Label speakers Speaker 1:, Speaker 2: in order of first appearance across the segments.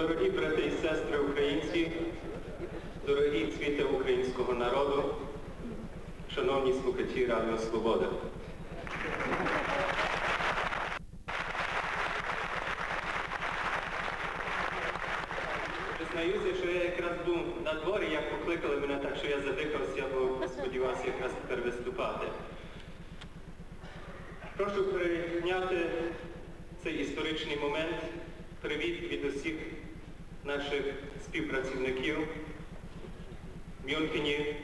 Speaker 1: Дорогі брати і сестри українці, дорогі цвіти українського народу, шановні слухачі Радіо Свобода. Признаюся, що я якраз був на дворі, як покликали мене, так що я задихався, бо сподівався якраз тепер виступати. Прошу прийняти цей історичний момент. Привіт від усіх наших співпрацівників в Мюнхені,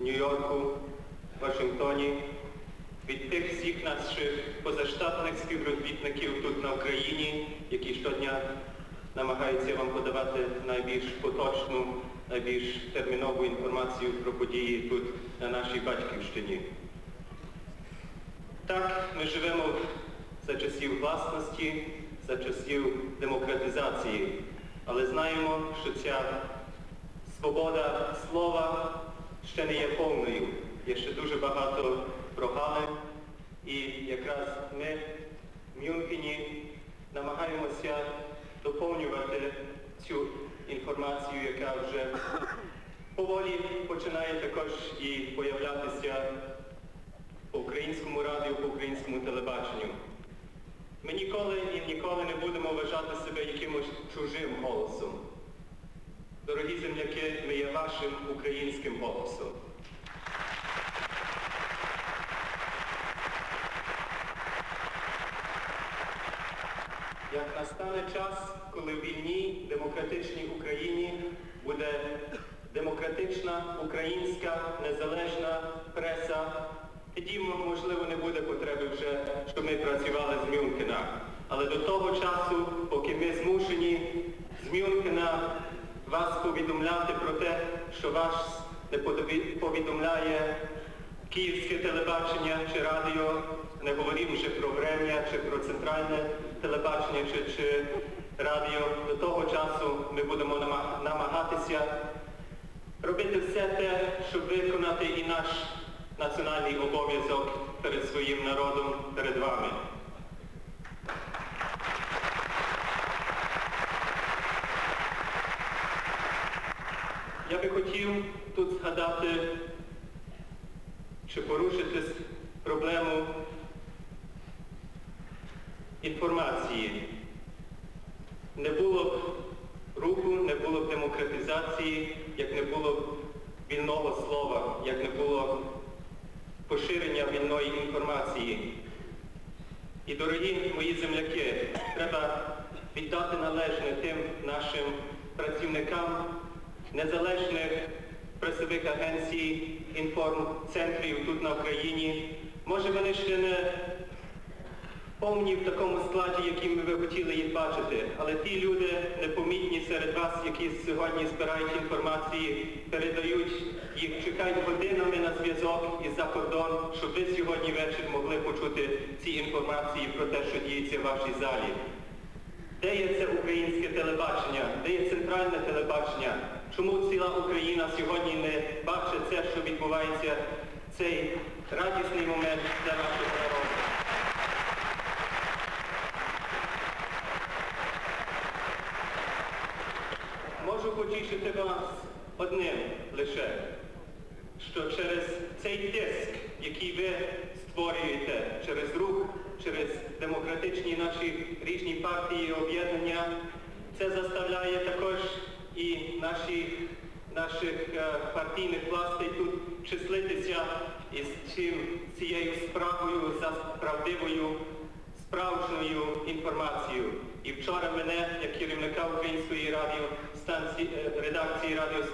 Speaker 1: Нью-Йорку, Вашингтоні, від тих всіх наших позаштатних співробітників тут на Україні, які щодня намагаються вам подавати найбільш поточну, найбільш термінову інформацію про події тут на нашій батьківщині. Так, ми живемо за часів власності, за часів демократизації, але знаємо, що ця свобода слова ще не є повною. Є ще дуже багато прогалин. І якраз ми в Мюнхені намагаємося доповнювати цю інформацію, яка вже поволі починає також і появлятися по українському радіо, по українському телебаченню. Ми ніколи і ніколи не будемо вважати себе якимось чужим голосом. Дорогі земляки, ми є вашим українським голосом. Як настане час, коли в вільній демократичній Україні буде демократична українська незалежна тоді, можливо, не буде потреби вже, щоб ми працювали з Мюнхена. Але до того часу, поки ми змушені з Мюнхена вас повідомляти про те, що вас не повідомляє київське телебачення чи радіо, не говоримо вже про Врем'я чи про центральне телебачення чи, чи радіо. До того часу ми будемо намагатися робити все те, щоб виконати і наш національний обов'язок перед своїм народом, перед вами. Я би хотів тут згадати чи порушити проблему інформації. Не було б руху, не було б демократизації, як не було б вільного слова, як не було поширення вільної інформації. І, дорогі мої земляки, треба віддати належне тим нашим працівникам незалежних пресових агенцій, інформцентрів тут на Україні. Може вони ще не повні в такому складі, яким ви хотіли їх бачити, але ті люди непомітні серед вас, які сьогодні збирають інформації, передають їх, чекають годинами на зв'язок із за кордон, щоб ви сьогодні ввечері могли почути ці інформації про те, що діється в вашій залі. Де є це українське телебачення? Де є центральне телебачення? Чому ціла Україна сьогодні не бачить це, що відбувається цей радісний момент для нашого потішити вас одним лише, що через цей тиск, який ви створюєте, через рух, через демократичні наші різні партії і об'єднання, це заставляє також і наші, наших е, партійних властей тут числитися із цією справою за правдивою, справжньою інформацією. І вчора мене, як керівника української радіостанції, е, редакції Радіо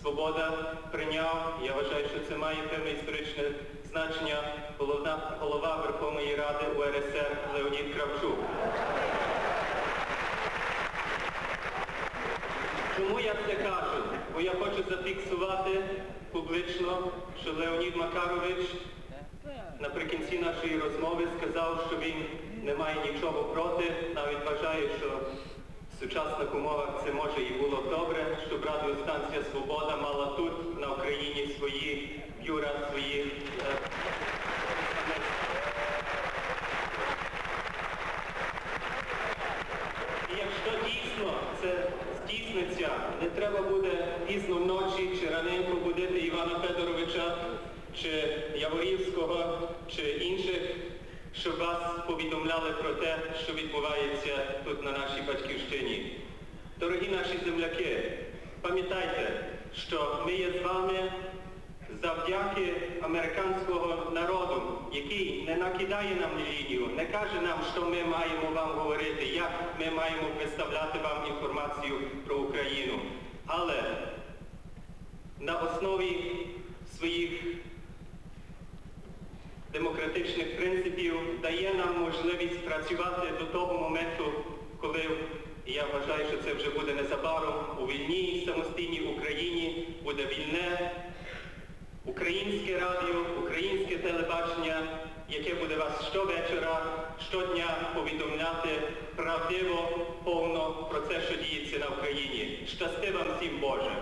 Speaker 1: Свобода прийняв. Я вважаю, що це має певне історичне значення голова, голова Верховної Ради УРСР Леонід Кравчук. Чому я це кажу? Бо я хочу зафіксувати публічно, що Леонід Макарович наприкінці нашої розмови сказав, що він не має нічого проти, навіть вважає, що в сучасних умовах це може і було добре, щоб радіостанція Свобода мала тут, на Україні, свої бюра, свої е, якщо дійсно це вісниця, не треба буде пізно вночі чи раненько будити Івана Федоровича, чи Яворівського, чи інших, щоб вас повідомляли про те, що відбувається тут на нашій батьківщині. Дорогі наші земляки, пам'ятайте, що ми є з вами завдяки американського народу, який не накидає нам лінію, не каже нам, що ми маємо вам говорити, як ми маємо представляти вам інформацію про Україну. Але на основі своїх демократичних принципів дає нам можливість працювати до того моменту, коли я вважаю, що це вже буде незабаром у вільній самостійній Україні буде вільне українське радіо, українське телебачення, яке буде вас щовечора, щодня повідомляти правдиво, повно про те, що діється на Україні. Щасти вам всім Боже!